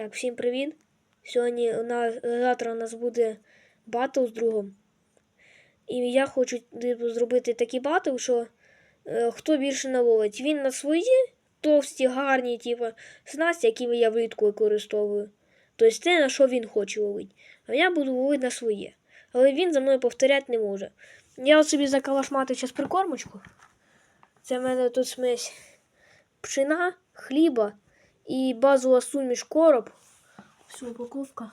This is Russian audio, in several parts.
Так, всім привіт. Сьогодні у нас завтра у нас буде батл з другом. І я хочу типу, зробити такий батл, що е, хто більше наловить. Він на свої товсті, гарні, типу, снасті, якими я влітку використовую. Тобто те, на що він хоче ловити. А я буду ловити на своє. Але він за мною повторяти не може. Я от собі закалашматив зараз прикормочку. Це в мене тут смесь пшена, хліба і базова суміш короб. Все, упаковка.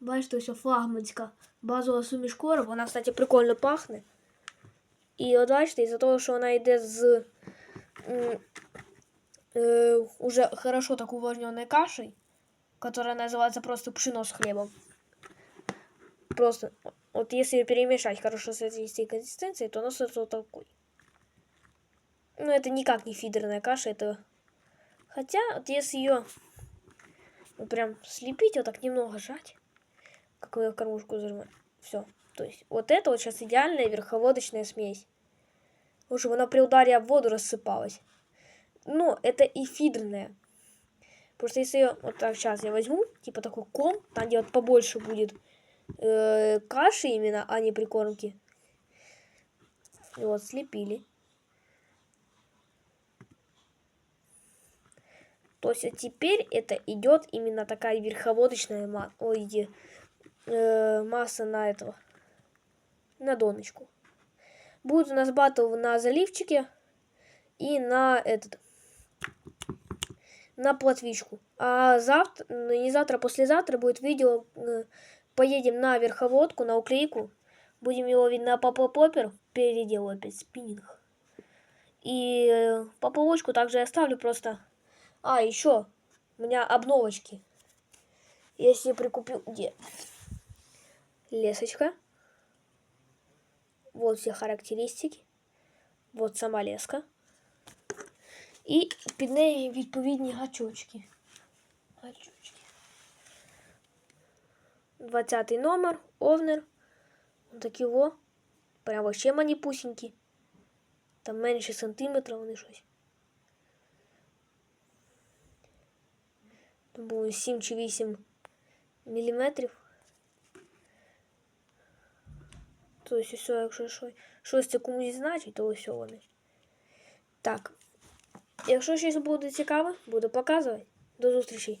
Бачите, ось флагманська базова суміш короб. Вона, кстати, прикольно пахне. І от бачите, із-за того, що вона йде з м, е, уже хорошо так увлажненной кашей, которая называется просто пшено с хлебом. Просто, вот если ее перемешать хорошо с этой, с этой консистенцией, то она становится вот такой. Ну, это никак не фидерная каша, это... Хотя, вот если ее вот прям слепить, вот так немного жать, как ее кормушку зажимать, все. То есть, вот это вот сейчас идеальная верховодочная смесь. Лучше бы она при ударе об воду рассыпалась. Но это и фидерная. Просто если ее, вот так сейчас я возьму, типа такой ком, там где вот побольше будет э, каши именно, а не прикормки. И вот слепили. То есть а теперь это идет именно такая верховодочная ма- ой, э, масса на этого, на доночку. Будет у нас батл на заливчике и на этот, на платвичку. А завтра, ну, не завтра, а послезавтра будет видео, э, поедем на верховодку, на уклейку. Будем его на папа-поппер, переделаю опять спиннинг. И э, поплавочку также оставлю просто а, еще у меня обновочки. Я себе прикупил где? Лесочка. Вот все характеристики. Вот сама леска. І під нею відповідні гачочки. Гачочки. 20 номер, овнер. Такі во. Прям вообще маніпусінькі. Там менше сантиметра вони щось. Там було 7 чи 8 міліметрів. Тобто, все, якщо щось, щось це комусь значить, то ось вони. Так. Якщо щось буде цікаве, буду показувати. До зустрічі.